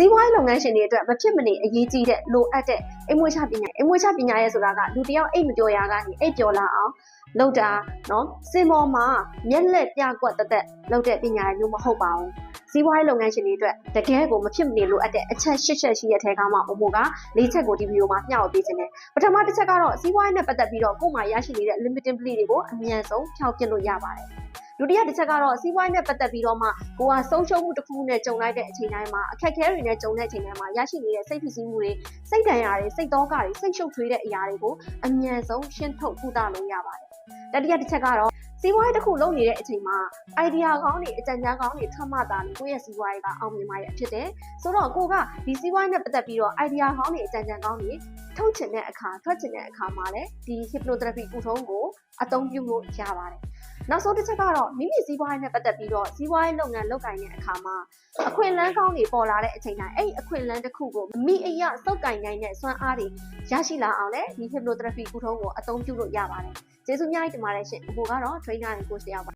စီးပွားရေးလုပ်ငန်းရှင်တွေအတွက်မဖြစ်မနေအရေးကြီးတဲ့လိုအပ်တဲ့အိမ်မွေးချပညာအိမ်မွေးချပညာရဲ့ဆိုတာကလူတစ်ယောက်အိတ်မပြောရကနေအိတ်ပြောလာအောင်လုပ်တာနော်စင်ပေါ်မှာမျက်လက်ပြကွက်တက်တက်လုပ်တဲ့ပညာရည်မျိုးမဟုတ်ပါဘူးစီးပွားရေးလုပ်ငန်းရှင်တွေအတွက်တကယ်ကိုမဖြစ်မနေလိုအပ်တဲ့အချက်၈ချက်ရှိတဲ့ထဲကမှမမို့က၄ချက်ကိုဒီဗီဒီယိုမှာမျှဝေပေးခြင်းတယ်ပထမတစ်ချက်ကတော့စီးပွားရေးနဲ့ပတ်သက်ပြီးတော့ကိုယ်မှာရရှိနေတဲ့ limiting play တွေကိုအမြန်ဆုံးဖျောက်ပစ်လို့ရပါတယ် ဒုတိယတစ်ချက်ကတော့စီးပွားရေးနဲ့ပတ်သက်ပြီးတော့မှကိုကဆုံးရှုံးမှုတစ်ခုနဲ့ကြုံလိုက်တဲ့အချိန်တိုင်းမှာအခက်အခဲတွေနဲ့ကြုံတဲ့အချိန်တိုင်းမှာရရှိနေတဲ့စိတ်ဖြစ်စည်းမှုတွေစိတ်ဒဏ်ရာတွေစိတ်သောကတွေစိတ်ရှုပ်ထွေးတဲ့အရာတွေကိုအမြန်ဆုံးရှင်းထုတ်ကုသလို့ရပါတယ်တတိယတစ်ချက်ကတော့စီးပွားရေးတစ်ခုလုပ်နေတဲ့အချိန်မှာ idea ကောင်းတွေအကြံဉာဏ်ကောင်းတွေထွက်မှသာလေကိုယ့်ရဲ့စီးပွားရေးကအောင်မြင်မှာရဖြစ်တယ်ဆိုတော့ကိုကဒီစီးပွားရေးနဲ့ပတ်သက်ပြီးတော့ idea ကောင်းတွေအကြံဉာဏ်ကောင်းတွေထုတ်ချင်တဲ့အခါထွက်ချင်တဲ့အခါမှာလည်းဒီ hypnotherapy ကုထုံးကိုအသုံးပြုလို့ရပါတယ် နောက်ဆုံးတစ်ချက်ကတော့မိမိစီးပွားရေးနဲ့ပတ်သက်ပြီးတော့စီးပွားရေးလုပ်ငန်းလုပ်ကိုင်တဲ့အခါမှာအခွင့်အလမ်းကောင်းတွေပေါ်လာတဲ့အချိန်တိုင်းအဲ့ဒီအခွင့်အလမ်းတစ်ခုကိုမိအရစုပ်ကိုင်နိုင်တဲ့စွမ်းအားတွေရရှိလာအောင်လည်းဒီ hypnotherapy ကုထုံးကိုအသုံးပြုလို့ရပါတယ်ကျေးဇူးအများကြီးတင်ပါတယ်ရှင်အခုကတော့ trainer နဲ့ coach တယောက်ပါ